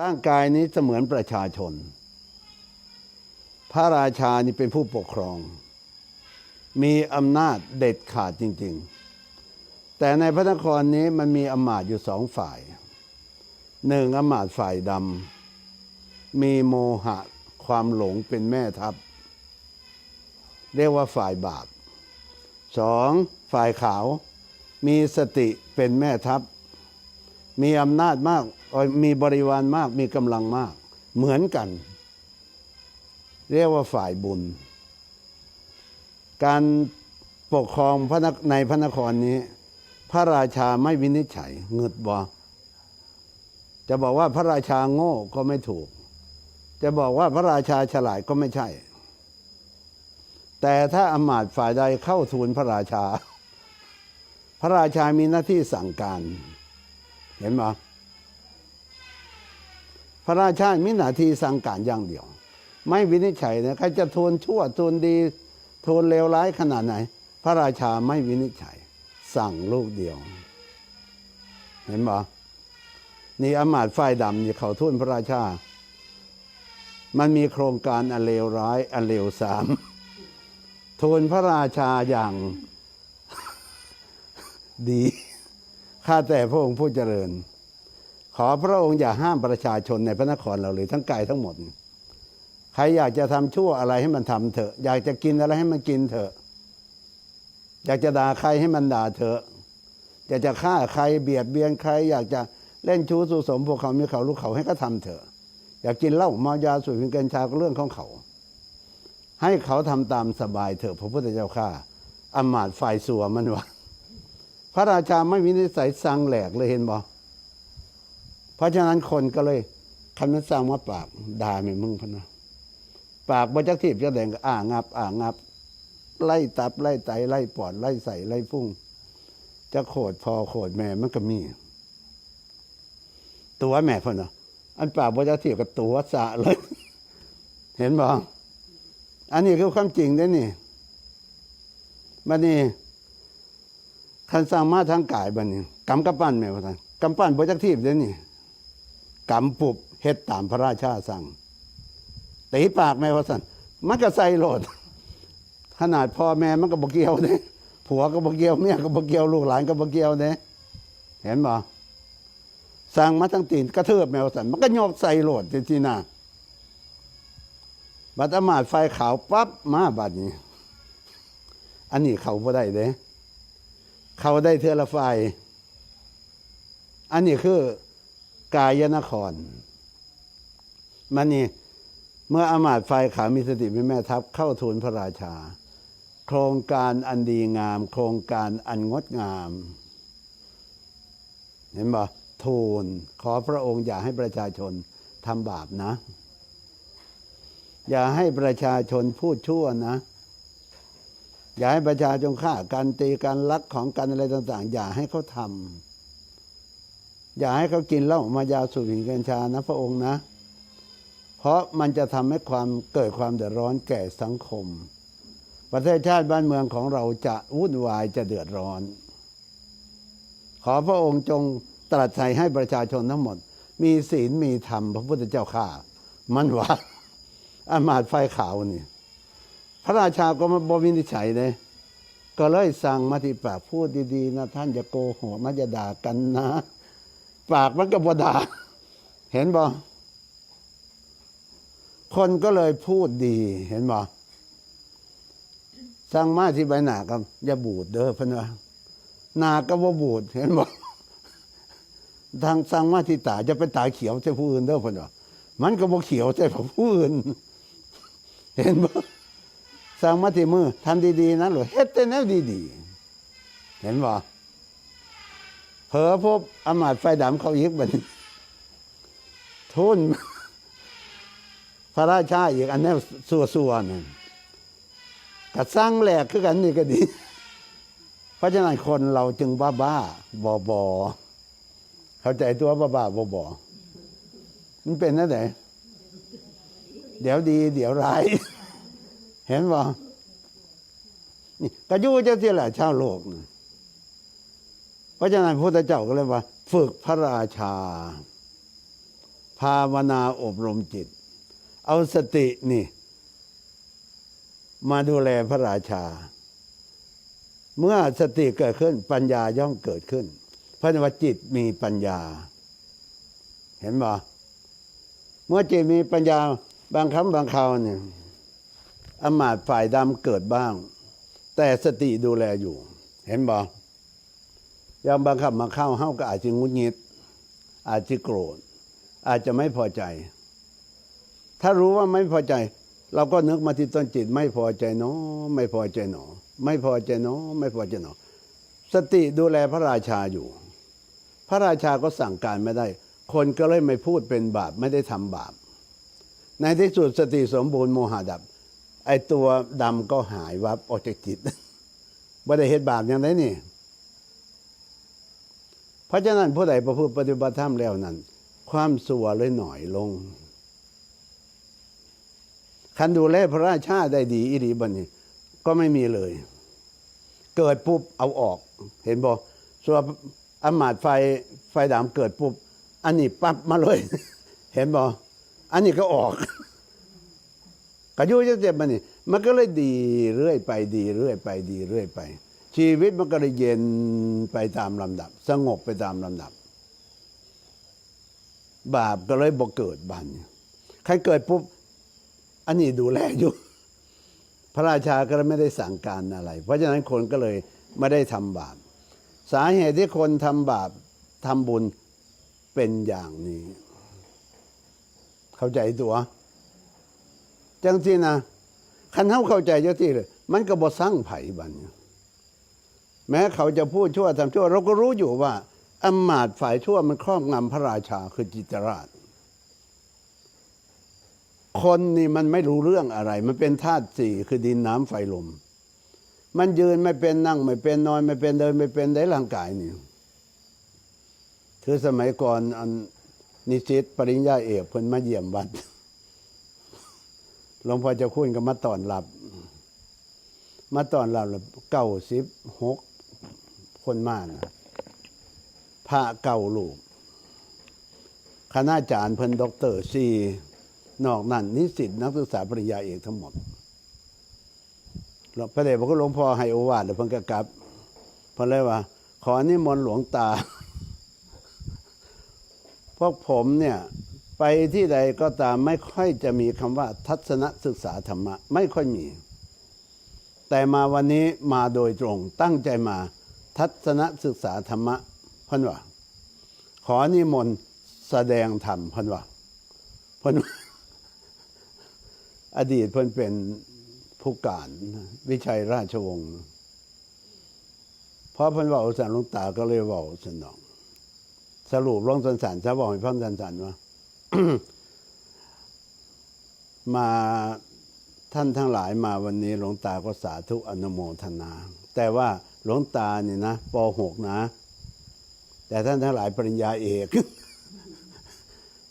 ร่างกายนี้เสมือนประชาชน พระราชานี่เป็นผู้ปกครอง มีอำนาจเด็ดขาดจริง ๆ แต่ในพระนครนี้มันมีอำมาตย์อยู่สองฝ่ายหนึ่งอำมาตย์ฝ่ายดำมีโมหะความหลงเป็นแม่ทัพ เรียกว่าฝ่ายบาปสองฝ่ายขาว มีสติเป็นแม่ทัพ มีอำนาจมาก มีบริวารมากมีกำลังมาก เหมือนกัน เรียกว่าฝ่ายบุญ การปกครองพระนในพระนครนี้ พระราชาไม่วินิจฉัยเงึดบอจะบอกว่าพระราชาโง่ก็ไม่ถูก จะบอกว่าพระราชาฉลาดก็ไม่ใช่ แต่ถ้าอมาตย์ฝ่ายใดเข้าทูลพระราชา พระราชามีหน้าที่สั่งการ เห็นไหม พระราชามีหน้าที่สั่งการอย่างเดียว ไม่วินิจฉัยนะใครจะทูลชั่วทูลดีทูลเลวร้ายขนาดไหน พระราชาไม่วินิจฉัย สั่งลูกเดียว เห็นไหมนี่อมาตย์ฝ่ายดำนี่เขาทูลพระราชา มันมีโครงการอเลวร้ายอเลวสามทูลพระราชาอย่างดี ข้าแต่พระองค์ผู้เจริญ ขอพระองค์อย่าห้ามประชาชนในพระนครเราเลยทั้งกายทั้งหมด ใครอยากจะทำชั่วอะไรให้มันทำเถอะ อยากจะกินอะไรให้มันกินเถอะ อยากจะด่าใครให้มันด่าเถอะอยากจะฆ่าใครเบียดเบียนใคร อยากจะเล่นชู้สุสมพวกเขามีเขาลูกเขาให้ก็ทำเถอะ อยากกินเหล้าเมายาสูบพิงกัญชาก็เรื่องของเขา ให้เขาทำตามสบายเถอะพระพุทธเจ้าข้าอำมาตย์ฝ่ายสัวมันวะพระราชาไม่มีนิสัยสั่งแหลกเลยเห็นบ่ เพราะฉะนั้นคนก็เลยคันมันสร้างมาปากด่าไม่มึงพนะปากบัจักทีบจะแดงก็อ่างับ อ่างับ ไล่ตับไล่ไตไล่ปอดไล่ใส่ไล่พุ่งจะโขดพอโขดแม่มันก็มี ตัวแม่พนนาะอันปากบัจักทีบกับตัวสะเลย เห็นบ่อันนี้คือความจริงเด้นี่มันนี่คันสร้างมาทางกายบัดนี้กำกับปั้นแม่ว่าท่านกำปั้นบ่จักทีบเด้นี่ กำปุบเฮ็ดตามพระราชาสั่งตีปากแม่ว่าท่นมันก็ใส่โหลด ขนาดพ่อแม่มันก็บ่เกี่ยวเด้ผัวก็บ่เกี่ยวเมียก็บ่เกี่ยวลูกหลานก็บ่เกี่ยวเด้เห็นบ่สั่งมาทั้งตีนกระเทิบแมวสันมันก็โยกใส่โหลดที่น้าบัดอำมาตย์ไฟขาวปั๊บมาบัดนี้ อันนี้เขาบ่ได้เด้เขาได้เทอละไฟ อันนี้คือ กายนคร มันนี่เมื่ออามาตย์ไฟขามีสติเป็นแม่ทัพเข้าทูลพระราชา โครงการอันดีงาม โครงการอันงดงาม เห็นบ่ทูลขอพระองค์อย่าให้ประชาชนทำบาปนะ อย่าให้ประชาชนพูดชั่วนะ อย่าให้ประชาชนฆ่ากันตีกันลักของกันอะไรต่าง ๆ อย่าให้เขาทำ อย่าให้เขากินเหล้ามายาสูบหินกัญชานะพระองค์นะ เพราะมันจะทำให้ความเกิดความเดือดร้อนแก่สังคม ประเทศชาติบ้านเมืองของเราจะวุ่นวายจะเดือดร้อน ขอพระองค์จงตรัสใส่ให้ประชาชนทั้งหมด มีศีลมีธรรมพระพุทธเจ้าข้ามันว่าอามาตไฟขาวนี่ พระราชาก็มาบวินิจฉัยเลยก็เลยสั่งมาที่ปากพูดดีๆนะท่านจะโกหกมันจะด่ากันนะ ปากมันก็บดา เห็นบ่คนก็เลยพูดดี เห็นบ่สั่งมาที่ใบหนากับอย่าบูดเด้อพะนะหนาก็บ่บูด เห็นบ่ทางสั่งมาที่ตาจะเป็นตาเขียวใช่ผู้อื่นเด้อพะนะมันก็บ่เขียวใช่ผู้อื่น เห็นบ่สั่งมาที่มือทำดีๆนะหรือเฮ็ดแต่แนวดีๆ เห็นบ่ เผลอพบอมาตไฟดำเขาอีกบันทุนพระราชาอีกอันแนวสัวๆนั่นก็สร้างแหลกคือกันนี่ก็ดี เพราะฉะนั้นคนเราจึงบ้าบ้าๆบอบอๆเข้าใจตัวบ้าบ้าๆบอบอๆมันเป็นนั่นไหนเดี๋ยวดี เดี๋ยวร้าย เห็นบ่นี่ก็อยู่เจ้าที่แหละชาวโลกนะ เพราะฉะนั้นพระพุทธเจ้าก็เลยว่า ฝึกพระราชา ภาวนาอบรมจิต เอาสตินี่ มาดูแลพระราชา เมื่อสติเกิดขึ้นปัญญาย่อมเกิดขึ้น เพราะว่าจิตมีปัญญา เห็นบ่เมื่อจิตมีปัญญาบางครั้งบางคราวเนี่ยอมาตฝ่ายดำเกิดบ้าง แต่สติดูแลอยู่ เห็นบ่ อย่างบางคำมาเข้าเฮาก็อาจจะงุนงิด อาจจะโกรธ อาจจะไม่พอใจ ถ้ารู้ว่าไม่พอใจ เราก็นึกมาที่ต้นจิต ไม่พอใจเนาะไม่พอใจหนอไม่พอใจเนาะไม่พอใจหนอสติดูแลพระราชาอยู่ พระราชาก็สั่งการไม่ได้ คนก็เลยไม่พูดเป็นบาปไม่ได้ทำบาป ในที่สุดสติสมบูรณ์โมหะดับ ไอตัวดำก็หายวับออกจากจิตไม่ได้เห็นบาปอย่างไรนี่ เพราะฉะนั้นผู้ใดประพฤติปฏิบัติธรรมแล้วนั้น ความสัวเลยหน่อยลง คันดูแลพระราชาได้ดีอีดีบันนี้ ก็ไม่มีเลย เกิดปุ๊บเอาออก เห็นบอกส่วนอำมาตไฟไฟดำเกิดปุ๊บอันนี้ปั๊บมาเลย เห็นบอกอันนี้ก็ออกกระยุจะเจ็บมันนี่มันก็เลยดีเรื่อยไปดีเรื่อยไปดีเรื่อยไป ชีวิตมันก็เลยเย็นไปตามลำดับ สงบไปตามลำดับ บาปก็เลยบ่เกิดบันใครเกิดปุ๊บอันนี้ดูแลอยู่ พระราชาก็เลยไม่ได้สั่งการอะไร เพราะฉะนั้นคนก็เลยไม่ได้ทำบาป สาเหตุที่คนทำบาปทำบุญเป็นอย่างนี้ เข้าใจตัว จังที่นะคันเท่าเข้าใจเจ้าที่เลย มันก็บ่สร้างไผ่บัน แม้เขาจะพูดชั่วทำชั่ว เราก็รู้อยู่ว่าอำมาตย์ฝ่ายชั่วมันครอบงำพระราชาคือจิตรราช คนนี่มันไม่รู้เรื่องอะไร มันเป็นธาตุสี่คือดินน้ำไฟลม มันยืนไม่เป็นนั่ง ไม่เป็นนอนไม่เป็นเดินไม่เป็นได้ร่างกายนี่คือสมัยก่อนอันนิสิตปริญญาเอกเพิ่นมาเยี่ยมวัดหลวงพ่อจะคุ้นก็มาตอนรับ มาตอนรับเก้าสิบหก คนมานะพระเก่าลูกคณาจารย์เพิ่นด็อกเตอร์ซีนอกนั้นนิสิตนักศึกษาปริญญาเอกทั้งหมดพระเดชพระคุณหลวงพ่อให้โอวาทแล้วเพิ่นก็กลับเพิ่นเลยว่า ขอนิมนต์หลวงตา พวกผมเนี่ย ไปที่ใดก็ตามไม่ค่อยจะมีคำว่าทัศนศึกษาธรรมะ ไม่ค่อยมี แต่มาวันนี้มาโดยตรงตั้งใจมา ทัศนศึกษาธรรมะพันว่าขอนิมนต์แสดงธรรมพันว่าเพันว่าอดีตเพิ่นเป็นผู้การวิชัยราชวงศ์เพราะพิ่นเว่าสันหลวงตาก็เลยเว่าสนอง สรุปลงสันสันจะบอกให้ฟังสันสันว่ามาท่านทั้งหลายมาวันนี้หลวงตาก็สาธุอนุโมทนา แต่ว่า หลวงตาเนี่ยนะป .6 นะ แต่ท่านทั้งหลายปริญญาเอก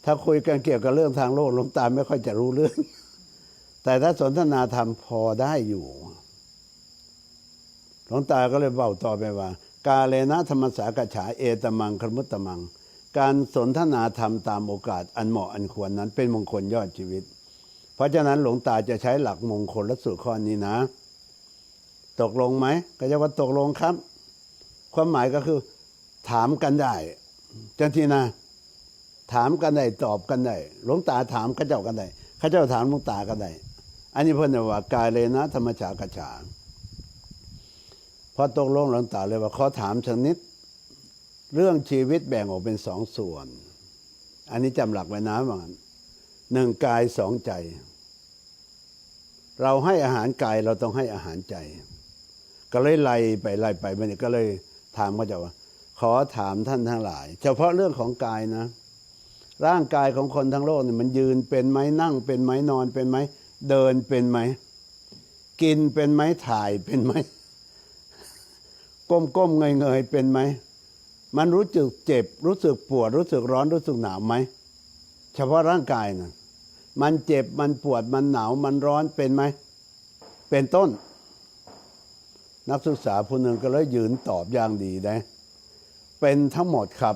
ถ้าคุยกันเกี่ยวกับเรื่องทางโลกหลวงตาไม่ค่อยจะรู้เรื่อง แต่ถ้าสนทนาธรรมพอได้อยู่หลวงตาก็เลยเบาต่อไปว่า กาเลนะธรรมสากฉาเอตมังครมุตตมัง การสนทนาธรรมตามโอกาสอันเหมาะอันควรนั้นเป็นมงคลยอดชีวิต เพราะฉะนั้นหลวงตาจะใช้หลักมงคลและสูตรข้อนี้นะ ตกลงไหมก็จะว่าตกลงครับ ความหมายก็คือถามกันได้จังทีนะถามกันได้ตอบกันได้หลวงตาถามข้าเจ้ากันได้ข้าเจ้าถามหลวงตากันได้อันนี้เพื่อนว่ากายเลยนะ ธรรมชากระฉาพอตกลงหลวงตาเลยว่าขอถามชนิด เรื่องชีวิตแบ่งออกเป็นสองส่วน อันนี้จำหลักไว้นะว่างั้นหนึ่งกายสองใจ เราให้อาหารกายเราต้องให้อาหารใจ ก็เลยไล่ไปไล่ไปมันก็เลยถามเขาจะว่า ขอถามท่านทั้งหลาย เฉพาะเรื่องของกายนะ ร่างกายของคนทั้งโลกเนี่ยมันยืนเป็นไหมนั่งเป็นไหมนอนเป็นไหมเดินเป็นไหมกินเป็นไหมถ่ายเป็นไหมก้มก้มเงยเงยเป็นไหมมันรู้สึกเจ็บ รู้สึกปวด รู้สึกร้อนรู้สึกหนาวไหมเฉพาะร่างกายนะมันเจ็บมันปวดมันหนาวมันร้อนเป็นไหมเป็นต้น นักศึกษาผู้หนึ่งก็เลยยืนตอบอย่างดีนะ เป็นทั้งหมดครับ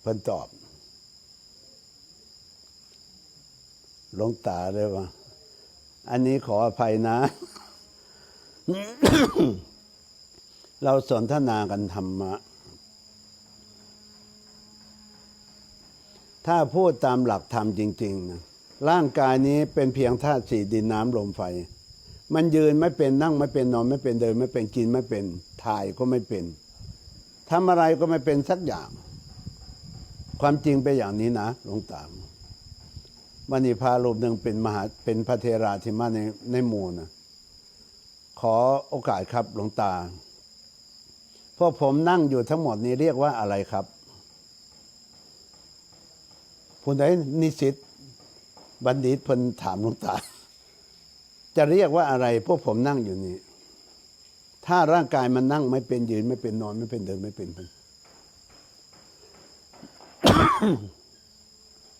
เพื่อนตอบลงตาเลยว่าอันนี้ขออภัยนะ เราสนทนากันธรรมะ ถ้าพูดตามหลักธรรมจริง ๆ นะ ร่างกายนี้เป็นเพียงธาตุสี่ดินน้ำลมไฟ มันยืนไม่เป็นนั่งไม่เป็นนอนไม่เป็นเดิน ไม่เป็นกินไม่เป็นถ่ายก็ไม่เป็นทำอะไรก็ไม่เป็นสักอย่าง ความจริงเป็นอย่างนี้นะหลวงตาวันนี้พารูปหนึ่งเป็นมหาเป็นพระเทราธิมาในในหมู่นะขอโอกาสครับหลวงตาพวกผมนั่งอยู่ทั้งหมดนี้เรียกว่าอะไรครับผู้ใดนิสิตบัณฑิตเพิ่นถามหลวงตา จะเรียกว่าอะไรพวกผมนั่งอยู่นี่ถ้าร่างกายมันนั่งไม่เป็นยืนไม่เป็นนอนไม่เป็นเดินไม่เป็นเพิ่น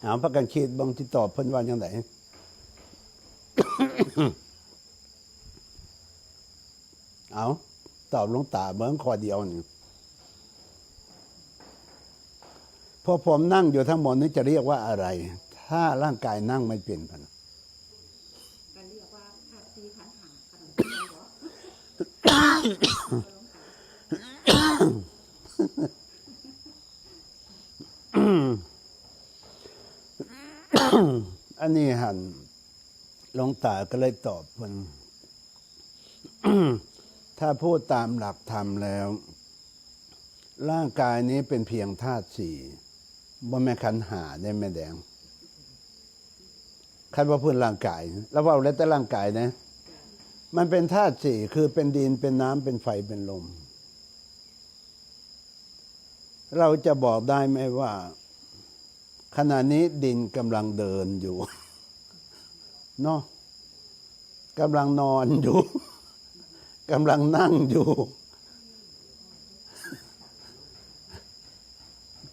เอาพักกันคิดบางที่ตอบเพิ่นว่าอย่างไรเอาตอบหลวงตาเบิ้งข้อเดียวนี่พอผมนั่งอยู่ทั้งหมดนี้จะเรียกว่าอะไร ถ้าร่างกายนั่งไม่เป็นพัน ก็เรียกว่าธาตุ สี่ขันหาขนมจีนเหรออันนี้หันหลวงตาก็เลยตอบมันถ้าพูดตามหลักธรรมแล้ว ร่างกายนี้เป็นเพียงธาตุสี่บ่แม่นขันหาได้แม่แดงคันว่าพูดร่างกาย แล้วว่าแล้วแต่ร่างกายนะ มันเป็นธาตุสี่คือเป็นดินเป็นน้ำเป็นไฟเป็นลม เราจะบอกได้ไหมว่า ขณะนี้ดินกำลังเดินอยู่เนาะกำลังนอนอยู่กำลังนั่งอยู่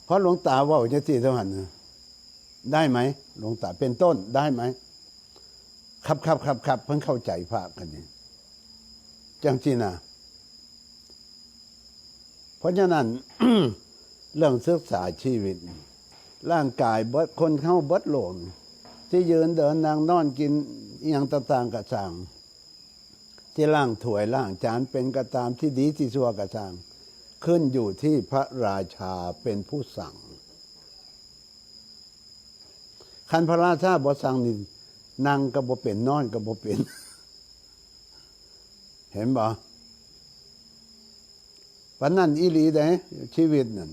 เพราะหลวงตาว่าจะสี่เท่าหันน่ะได้ไหมหลวงตาเป็นต้นได้ไหมครับครับครับครับเพิ่งเข้าใจภาพกันนี่ จังจีนะเพราะฉะนั้น เรื่องศึกษาชีวิต ร่างกายบดคนเข้าบดโหลมที่ยืนเดินนางนอนกินอย่างต่างๆกระสังที่ล่างถวยล่างจานเป็นกระตามที่ดีที่ชั่วกระสังขึ้นอยู่ที่พระราชาเป็นผู้สั่ง คันพระราชาบ่สั่งนี่นั่งก็บ่เป็นนอนก็บ่เป็น เห็นบ่วันนั้นอีหลีเด้ชีวิตนั่น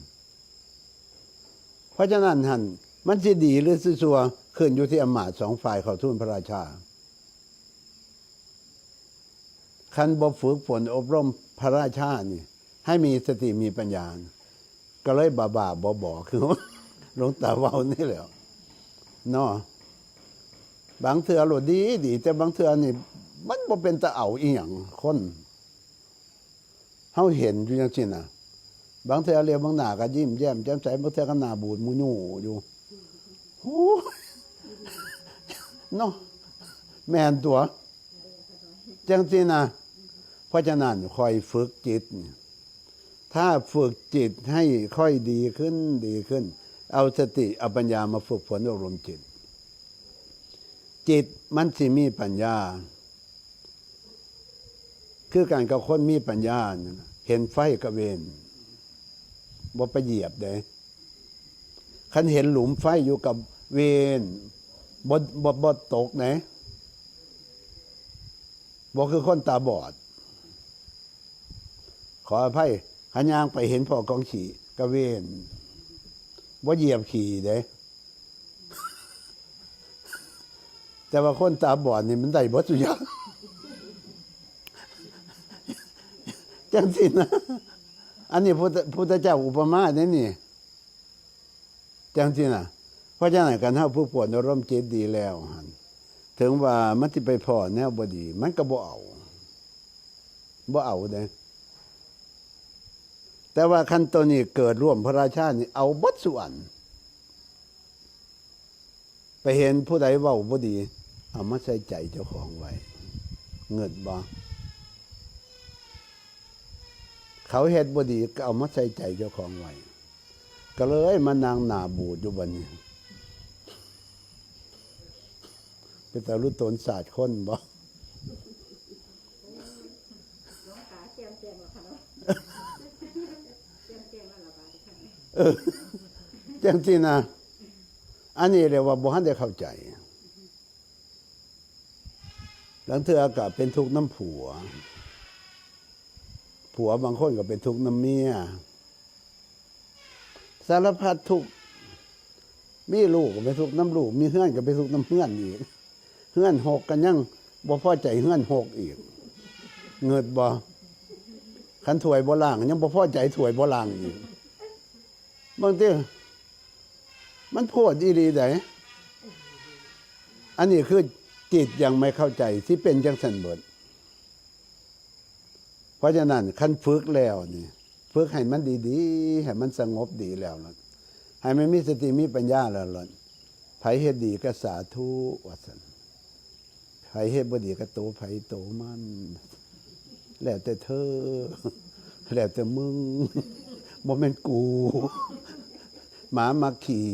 เพราะฉะนั้นหันมันสิดีหรือสิซัวขึ้นอยู่ที่อำมาตย์สองฝ่ายเขาทูลพระราชา คันบ่ฝึกฝนอบรมพระราชานี่ ให้มีสติมีปัญญา ก็เลยบาบาบอบอคือหลวงตาเว้านี่แหละเนาะบางเถื่อหลดดีดี แต่บางเถื่อนี่ มันบ่เป็นตะเอาอีหยังคนเฮาเห็นอยู่จังซี่น่ะ บางเทื่อเรียกบางหน้าก็ยิ้มแย้มแจ่มใสบางเทื่อก็หน้าบูดมูญูอยู่โอ้เนาะแม่นตัวจังซี่นะเพราะฉะนั้นคอยฝึกจิต ถ้าฝึกจิตให้ค่อยดีขึ้นดีขึ้น เอาสติเอาปัญญามาฝึกฝนอบรมจิต จิตมันสิมีปัญญา คือการกับคนมีปัญญาเนี่ยนะเห็นไฟกระเวนบ่ไปเหยียบเด้คันเห็นหลุมไฟอยู่กับเวนบ่บ่บ่ตกไหนบ่คือคนตาบอด ขออภัยขันยางไปเห็นพ่อกองขี่กระเวนบ่เหยียบขี่เด้แต่ว่าคนตาบอดนี่มันได้บ่สุอยาง จังสินะอันนี้พุทธพุทธเจ้าอุปมาเนี่ยนี่จังที่นะเพราะฉะนั้นการเฮาผู้ปวดอารมณ์จิตดีแล้วหันถึงว่ามันสิไปพอแนวบดี มันก็บ่เอาบ่เอาเด้แต่ว่าขั้นตอนนี้เกิดร่วมพระราชานี่เอาบดส่วนไปเห็นผู้ใดเว้าบ่ดี เอามาใส่ใจเจ้าของไว้ เงิดบ่ เขาเฮ็ดบ่ดีก็เอามาใส่ใจเจ้าของไว้ก็เลยมานางหนาบูดอยู่บัดนี้เป็นต่รู้ตนศาสตร์คนบ่หลวงตาเจียมเจียมแล้วค่ะเนาะเจียมเจียมแล้วละบาดค่ะจังที่นะอันนี้เรียกว่าบ่ทันได้เข้าใจ หลังเธออาก็เป็นทุกข์น้ำผัว ผัวบางคนก็เป็นทุกข์น้ำเมียสารพัดทุกข์มีลูกก็เป็นทุกข์น้ำลูก มีเฮือนก็เป็นทุกข์น้ำเฮือนอีกเฮือนหกกันยังบ่พอใจเฮือนหกอีก เงิดบ่ขันถวยบ่ล่าง ยังบ่พอใจถวยบ่ล่างอีกบางทีมันโพดอีรีไดอันนี้คือจิตยังไม่เข้าใจที่เป็นจังสันเบิด เพราะฉะนั้นขั้นฝึกแล้วนี่ฝึกให้มันดีๆให้มันสงบดีแล้วล่ะให้มันมีสติมีปัญญาแล้วล่ะไผเฮ็ดดีก็สาธุว่าสันไผเฮ็ดบ่ดีก็โตไผโตมันแล้วแต่เธอ แล้วแต่มึงบ่แม่นกู หมามาขี่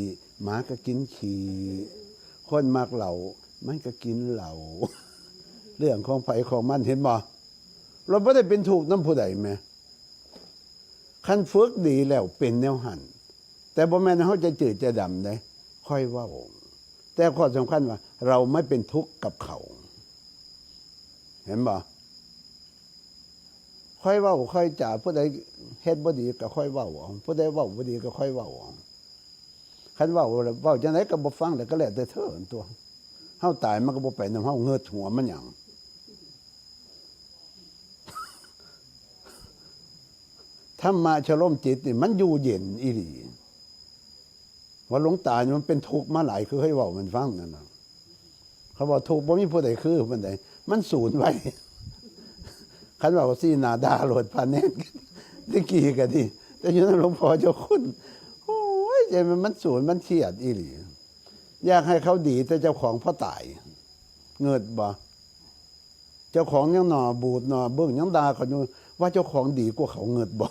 หมาก็กินขี่คนมากเหล่ามันก็กินเหล่า เรื่องของไผของมันเห็นบ่ เราไม่ได้เป็นถูกน้ำผู้ใดแม่คันฝึกดีแล้วเป็นแนวหันแต่บ่แม่นเขาจะจืดจะดำได้ค่อยว่าแต่ข้อสำคัญว่า เราไม่เป็นทุกข์กับเขา เห็นบ่ค่อยว้าค่อยจ่าผู้ใดเฮ็ดบ่ดีก็ค่อยว้าอาผู้ใดว้าบ่ดีก็ค่อยว้าอาคันว้าวเว้าจังไดก็บ่ฟังแล้วก็แล้วแต่เธอตัวเฮาตายมันก็บ่ไปนำเฮาเงิดหัวมันหยัง รรมะชะล่มจิตนี่มันอยู่เย็นอีหลีว่าหลวงตานี่มันเป็นทุกข์มาหลายคือให้เว้ามันฟังนั่นน่ะเขาบอกทุกข์บ่มีผู้ใดคือมันใดมันสูญไว้คันว่าซีนาดาโหลดพาแน่นตะกี้ก็ดีแต่อยู่นั้นหลวงพ่อเจ้าคุณโอ้ยใจมันมันสูญมันเครียดอีหลีอยากให้เขาดีแต่เจ้าของพ่อตาย เงิดบ่เจ้าของยังหนอบูดหนอเบิ่งยังดาเขาอยู่ว่าเจ้าของดีกว่าเขาเงิดบ่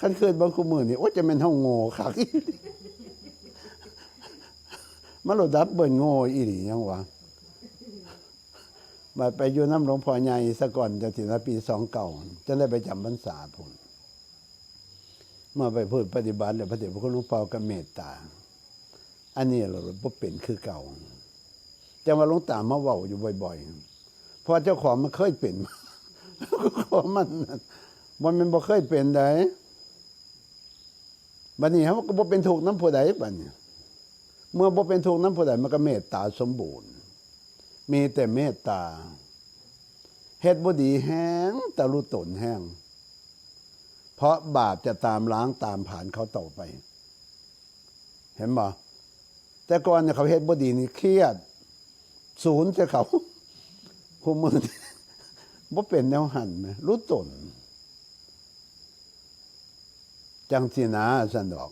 คันเคยบางคุมือนี่โอ้จะเป็นเท่าโง่คักอีหลีมันโลดับเบิ่นโง่อีหลียังวะมาไปอยู่น้ำหลวงพ่อใหญ่สะก่อนจะถึงปีสองเก่าจะได้ไปจำพรรษาพุ่นมื่อไปพูดปฏิบัติเลยพระเดชพระคุณหลวงพ่อก็เมตตา อันนี้เราบ่เป็นคือเก่าจะมาหลวงตามาเว้าอยู่บ่อยๆเพราะเจ้าของมันเคยเป็นขอมันมันมันบ่เคยเป็นได บัดนี้เขาก็บ่เป็นถูกน้ำผู้ใดบัดนี้เมื่อบ่เป็นถูกน้ำผู้ใดมันก็เมตตาสมบูรณ์ มีแต่เมตตาเฮ็ดบ่ดีแห้งแต่รู้ตนแห้งเพราะบาปจะตามล้างตามผ่านเขาต่อไป เห็นบ่แต่ก่อนเนี่ยเขาเฮ็ดบ่ดีนี่เครียด ศูนย์จะเขาคู่มือบ่เป็นแนวหันนะรู้ตน จังสินะสันดอก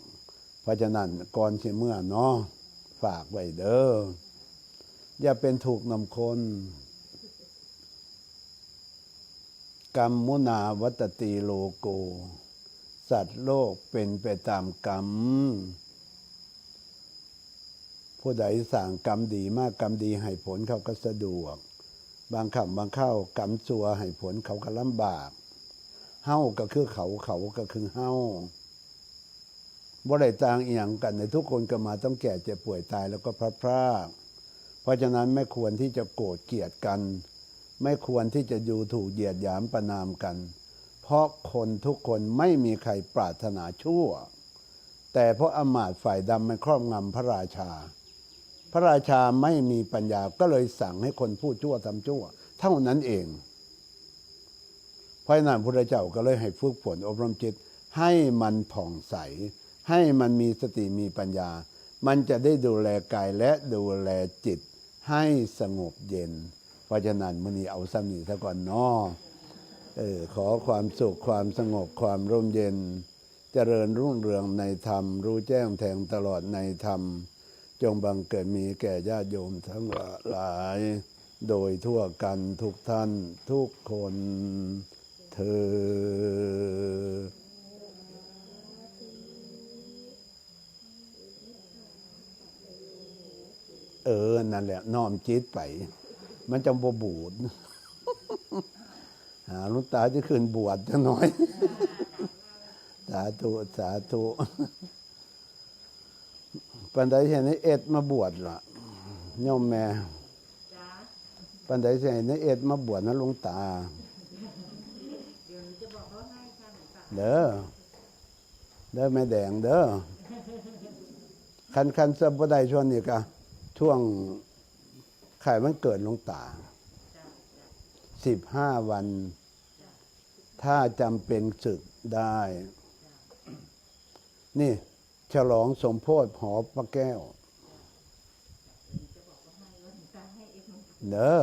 เพราะฉะนั้นก่อนสิเมื่อเนาะฝากไว้เด้ออย่าเป็นถูกนำคนกรรมมุนาวัตติโลโก สัตว์โลกเป็นไปตามกรรม ผู้ใดสั่งกรรมดีมากกรรมดีให้ผลเขาก็สะดวก บางคำบางเข้ากรรมซัวให้ผลเขาก็ลำบากเฮ้าก็คือเขาเขาก็คือเฮ้า บ่ได้ต่างเอียงกันในทุกคนก็มาต้องแก่เจ็บป่วยตายแล้วก็พลัดพรากเพราะฉะนั้นไม่ควรที่จะโกรธเกลียดกัน ไม่ควรที่จะดูถูกเหยียดหยามประนามกัน เพราะคนทุกคนไม่มีใครปรารถนาชั่ว แต่เพราะอำมาตย์ฝ่ายดำมันครอบงำพระราชา พระราชาไม่มีปัญญาก็เลยสั่งให้คนพูดชั่วทำชั่ว เท่านั้นเองเพราะนั้นพระเจ้าก็เลยให้ฝึกฝนอบรมจิตให้มันผ่องใส ให้มันมีสติมีปัญญา มันจะได้ดูแลกายและดูแลจิต ให้สงบเย็น เพราะฉะนั้นมื่อนี้เอาซ้ำนี่ซะก่อนเนาะเออขอความสุขความสงบความร่มเย็น เจริญรุ่งเรืองในธรรม รู้แจ้งแทงตลอดในธรรม จงบังเกิดมีแก่ญาติโยมทั้งหลาย โดยทั่วกันทุกท่านทุกคนเธอ เออ นั่นแหละน้อมจิตไป มันจะบ่บูดหาหลุงตาจะขึ้นบวชจังหน่อย สาธุ สาธุปันไดเห็นไอ้เอ็ดมาบวชล่ะโยมแม่ปันไดเห็นไอ้เอ็ดมาบวชนะหลวงตาเด้อเด้อแม่แดงเด้อคันคันสับได้ช่วงนี้กะ ช่วงไข่มันเกิดลงตาสิบห้าวัน ถ้าจำเป็นศึกได้ นี่ ฉลองสมโพธิหอพระแก้วจะบอกเขาให้วเนเด้อ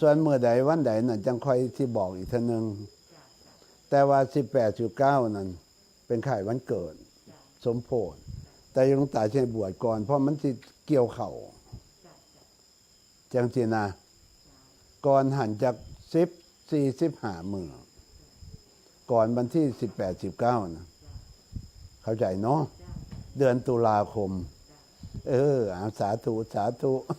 ส่วนเมื่อใดวันใดนั่นจังค่อยที่บอกอีกทีหนึ่งแต่ว่าสิบแปดสิบเก้านั่น เป็นไข่วันเกิด สมโพธิแต่หลวงตาใช้บวชก่อน เพราะมันสิ เกี่ยวเข่าจ้าจ้าจังสินะก่อนหันจากสิบสี่สิบห้ามือก่อนวันที่สิบแปดสิบเก้านะ เข้าใจเนาะจ้าเดือนตุลาคม เอออาสาธุ สาธุ